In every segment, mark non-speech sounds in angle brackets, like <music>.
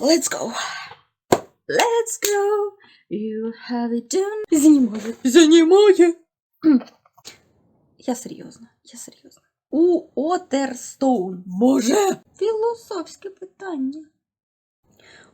Let's go. Let's go. You have it done. Знімає. Знімає. Я серйозно, я серйозно. У Отерстоун. Боже! Філософське питання.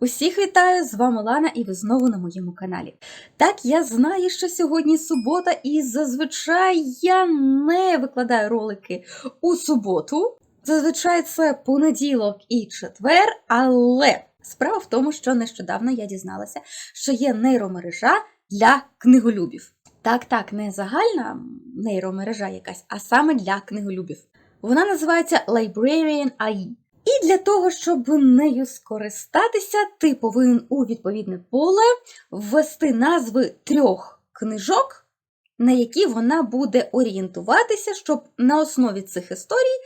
Усіх вітаю! З вами Лана, і ви знову на моєму каналі. Так, я знаю, що сьогодні субота, і зазвичай я не викладаю ролики у суботу. Зазвичай це понеділок і четвер, але справа в тому, що нещодавно я дізналася, що є нейромережа для книголюбів. Так, так, не загальна нейромережа якась, а саме для книголюбів. Вона називається Librarian AI. І для того, щоб нею скористатися, ти повинен у відповідне поле ввести назви трьох книжок, на які вона буде орієнтуватися, щоб на основі цих історій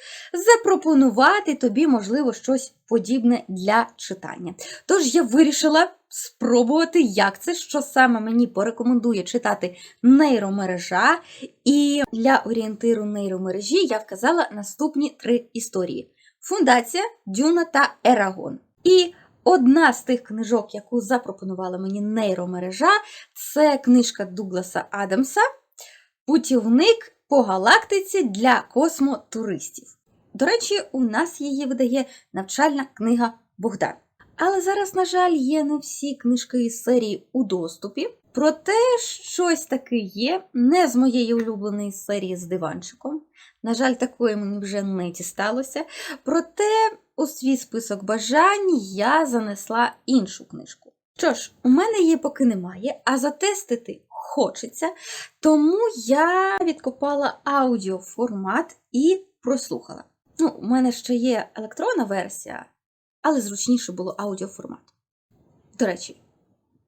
запропонувати тобі, можливо, щось подібне для читання. Тож я вирішила спробувати, як це, що саме мені порекомендує читати нейромережа. І для орієнтиру нейромережі я вказала наступні три історії: Фундація, Дюна та Ерагон. І одна з тих книжок, яку запропонувала мені нейромережа, це книжка Дугласа Адамса Путівник по галактиці для космотуристів. До речі, у нас її видає навчальна книга Богдан. Але зараз, на жаль, є не всі книжки із серії у доступі. Проте щось таке є, не з моєї улюбленої серії з диванчиком. На жаль, такої мені вже не дісталося. Проте у свій список бажань я занесла іншу книжку. Що ж, у мене її поки немає, а затестити хочеться, тому я відкопала аудіоформат і прослухала. Ну, у мене ще є електронна версія, але зручніше було аудіоформат. До речі,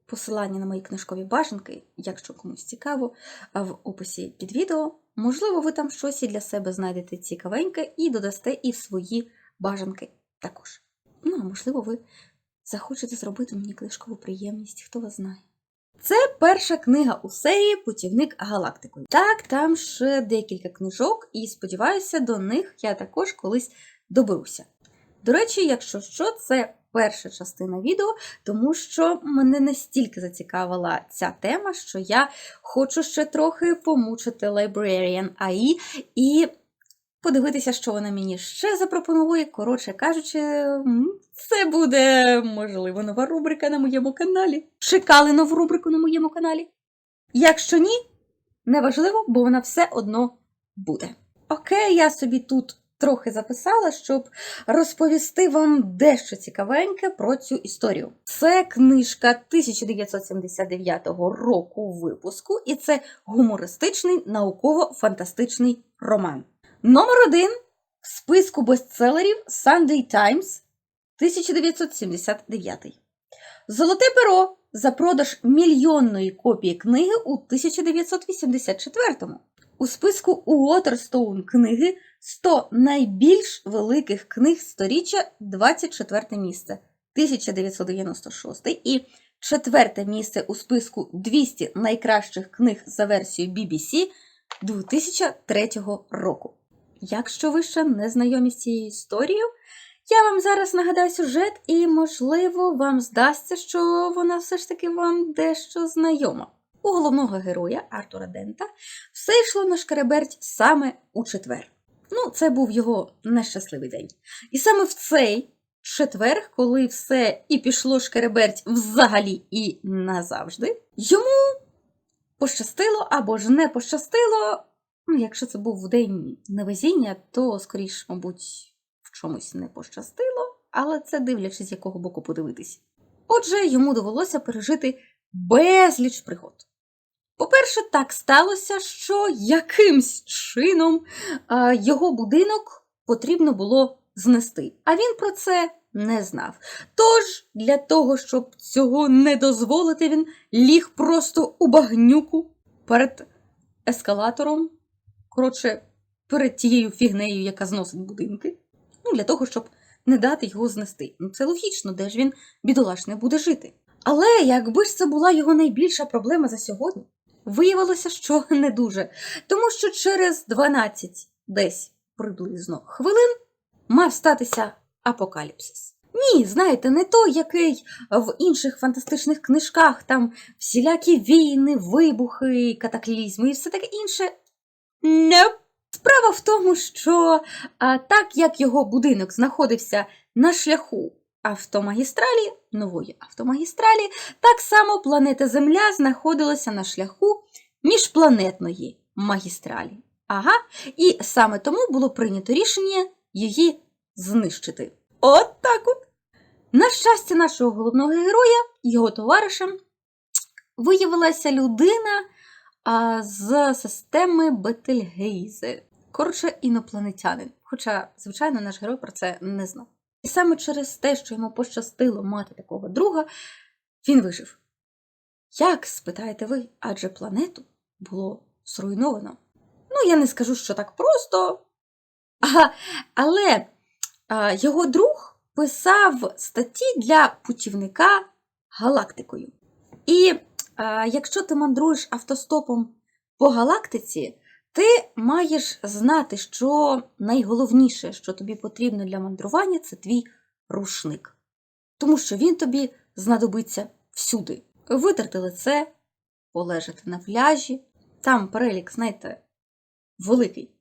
посилання на мої книжкові бажанки, якщо комусь цікаво, в описі під відео. Можливо, ви там щось і для себе знайдете цікавеньке і додасте і свої бажанки також. Ну, а можливо, ви захочете зробити мені книжкову приємність, хто вас знає. Це перша книга у серії Путівник галактикою. Так, там ще декілька книжок, і сподіваюся, до них я також колись доберуся. До речі, якщо що, це перша частина відео, тому що мене настільки зацікавила ця тема, що я хочу ще трохи помучити Librarian AI і подивитися, що вона мені ще запропонує. Коротше кажучи, це буде, можливо, нова рубрика на моєму каналі. Чекали нову рубрику на моєму каналі? Якщо ні, неважливо, бо вона все одно буде. Окей, я собі тут трохи записала, щоб розповісти вам дещо цікавеньке про цю історію. Це книжка 1979 року випуску, і це гумористичний науково-фантастичний роман. Номер один в списку бестселерів Sunday Times 1979. Золоте перо за продаж мільйонної копії книги у 1984-му. У списку Уотерстоун книги 100 найбільш великих книг сторіччя 24 місце 1996 і четверте місце у списку 200 найкращих книг за версією BBC 2003 року. Якщо ви ще не знайомі з цією історією, я вам зараз нагадаю сюжет, і, можливо, вам здасться, що вона все ж таки вам дещо знайома. У головного героя Артура Дента все йшло на шкереберть саме у четвер. Ну, це був його нещасливий день. І саме в цей четвер, коли все і пішло шкереберть взагалі і назавжди, йому пощастило або ж не пощастило. Ну, якщо це був день невезіння, то, скоріш, мабуть, в чомусь не пощастило, але це дивлячись, з якого боку подивитись. Отже, йому довелося пережити безліч пригод. По-перше, так сталося, що якимсь чином його будинок потрібно було знести, а він про це не знав. Тож, для того, щоб цього не дозволити, він ліг просто у багнюку перед ескалатором, коротше, перед тією фігнею, яка зносить будинки, ну, для того, щоб не дати його знести. Ну, це логічно, де ж він, бідолаш, не буде жити. Але якби ж це була його найбільша проблема за сьогодні, виявилося, що <laughs> не дуже, тому що через 12 десь приблизно хвилин мав статися апокаліпсис. Ні, знаєте, не той, який в інших фантастичних книжках там всілякі війни, вибухи, катаклізми і все таке інше. Nope. Справа в тому, що а, так як його будинок знаходився на шляху автомагістралі, нової автомагістралі, так само планета Земля знаходилася на шляху міжпланетної магістралі. Ага, і саме тому було прийнято рішення її знищити. От так от. На щастя, нашого головного героя, його товаришем, виявилася людина з системи Бетельгейзе. Коротше, інопланетянин. Хоча, звичайно, наш герой про це не знав. І саме через те, що йому пощастило мати такого друга, він вижив. Як, спитаєте ви, адже планету було зруйновано? Ну, я не скажу, що так просто. А, але а, його друг писав статті для путівника галактикою. І якщо ти мандруєш автостопом по галактиці, ти маєш знати, що найголовніше, що тобі потрібно для мандрування, це твій рушник. Тому що він тобі знадобиться всюди. Витерти лице, полежати на пляжі. Там перелік, знаєте, великий.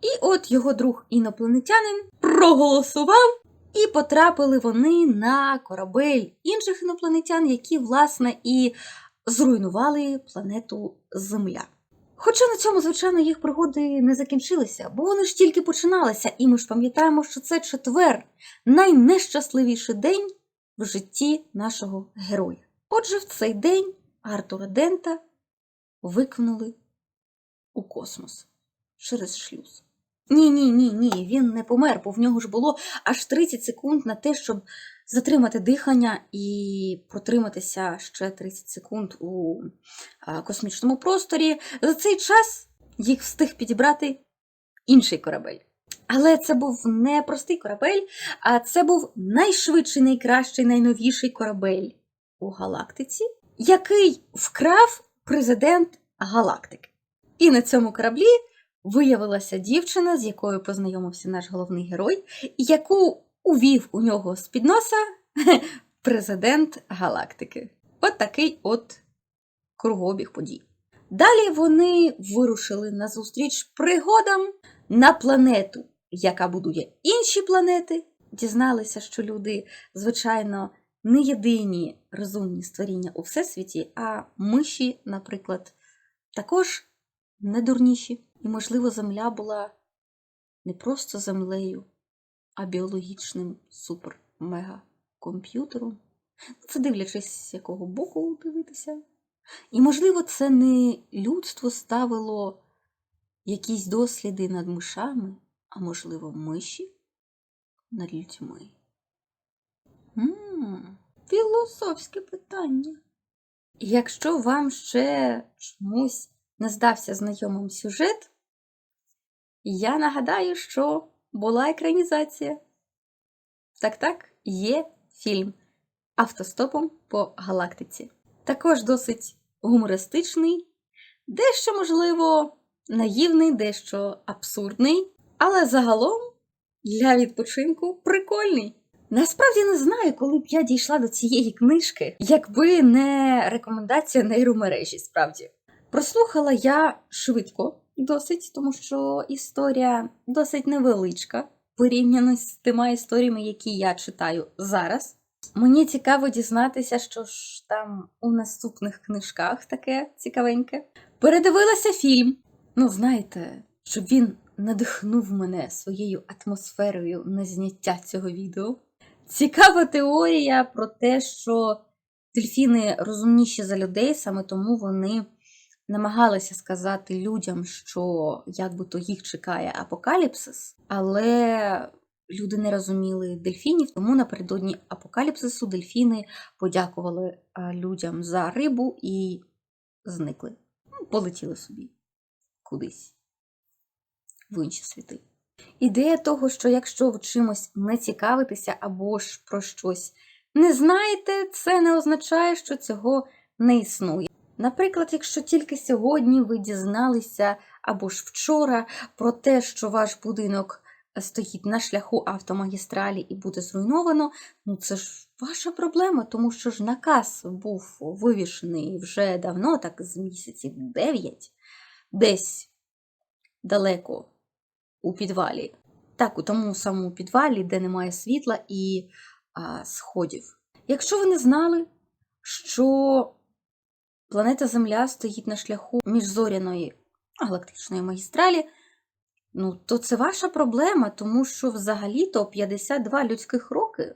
І от його друг інопланетянин проголосував, і потрапили вони на корабель інших інопланетян, які, власне, і зруйнували планету Земля. Хоча на цьому, звичайно, їх пригоди не закінчилися, бо вони ж тільки починалися, і ми ж пам'ятаємо, що це четвер найнещасливіший день в житті нашого героя. Отже, в цей день Артура Дента викинули у космос через шлюз. Ні, ні, ні, ні, він не помер, бо в нього ж було аж 30 секунд на те, щоб затримати дихання і протриматися ще 30 секунд у космічному просторі. За цей час їх встиг підібрати інший корабель. Але це був не простий корабель, а це був найшвидший, найкращий, найновіший корабель у галактиці, який вкрав президент галактики. І на цьому кораблі виявилася дівчина, з якою познайомився наш головний герой, яку увів у нього з під носа <laughs> президент галактики. От такий от кругообіг подій. Далі вони вирушили на зустріч пригодам на планету, яка будує інші планети. Дізналися, що люди, звичайно, не єдині розумні створіння у всесвіті, а миші, наприклад, також не дурніші. І, можливо, Земля була не просто землею, а біологічним супер-мега-комп'ютером. Це дивлячись, з якого боку дивитися. І, можливо, це не людство ставило якісь досліди над мишами, а можливо, миші над людьми. М, Філософське питання. Якщо вам ще чомусь не здався знайомим сюжет, я нагадаю, що була екранізація. Так так, є фільм Автостопом по галактиці. Також досить гумористичний, дещо, можливо, наївний, дещо абсурдний, але загалом для відпочинку прикольний. Насправді не знаю, коли б я дійшла до цієї книжки, якби не рекомендація нейромережі, справді. Прослухала я швидко, досить, тому що історія досить невеличка порівняно з тими історіями, які я читаю зараз. Мені цікаво дізнатися, що ж там у наступних книжках таке цікавеньке. Передивилася фільм. Ну, знаєте, щоб він надихнув мене своєю атмосферою на зняття цього відео. Цікава теорія про те, що дельфіни розумніші за людей, саме тому вони намагалися сказати людям, що якби то їх чекає апокаліпсис, але люди не розуміли дельфінів, тому напередодні апокаліпсису дельфіни подякували людям за рибу і зникли. Ну, Полетіли собі кудись в інші світи. Ідея того, що якщо ви чимось не цікавитеся або ж про щось не знаєте, це не означає, що цього не існує. Наприклад, якщо тільки сьогодні ви дізналися або ж вчора про те, що ваш будинок стоїть на шляху автомагістралі і буде зруйновано, ну це ж ваша проблема, тому що ж наказ був вивішений вже давно, так з місяців 9, десь далеко у підвалі. Так, у тому самому підвалі, де немає світла і а, сходів. Якщо ви не знали, що планета Земля стоїть на шляху міжзоряної галактичної магістралі, ну, то це ваша проблема, тому що взагалі-то 52 людських роки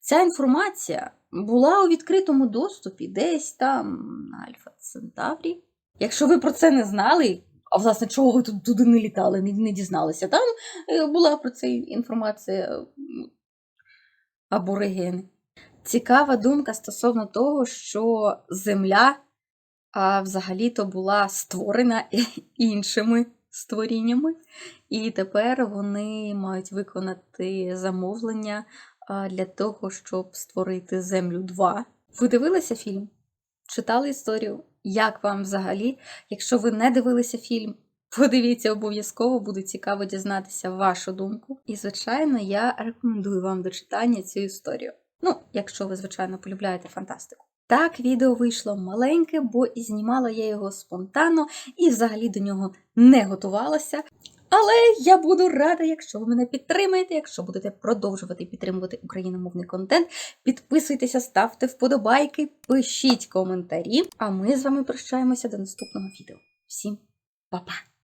ця інформація була у відкритому доступі десь там на Альфа Центаврі. Якщо ви про це не знали, а власне, чого ви тут туди не літали, не, не дізналися, там е, була про це інформація м, аборигени. Цікава думка стосовно того, що Земля а, взагалі-то була створена <laughs> іншими створіннями, і тепер вони мають виконати замовлення для того, щоб створити Землю 2. Ви дивилися фільм? Читали історію? Як вам взагалі? Якщо ви не дивилися фільм, <laughs> подивіться обов'язково, буде цікаво дізнатися вашу думку. І, звичайно, я рекомендую вам до читання цю історію. Ну, якщо ви, звичайно, полюбляєте фантастику. Так, відео вийшло маленьке, бо і знімала я його спонтанно і взагалі до нього не готувалася. Але я буду рада, якщо ви мене підтримаєте, якщо будете продовжувати підтримувати україномовний контент. Підписуйтеся, ставте вподобайки, пишіть коментарі. А ми з вами прощаємося до наступного відео. Всім па-па!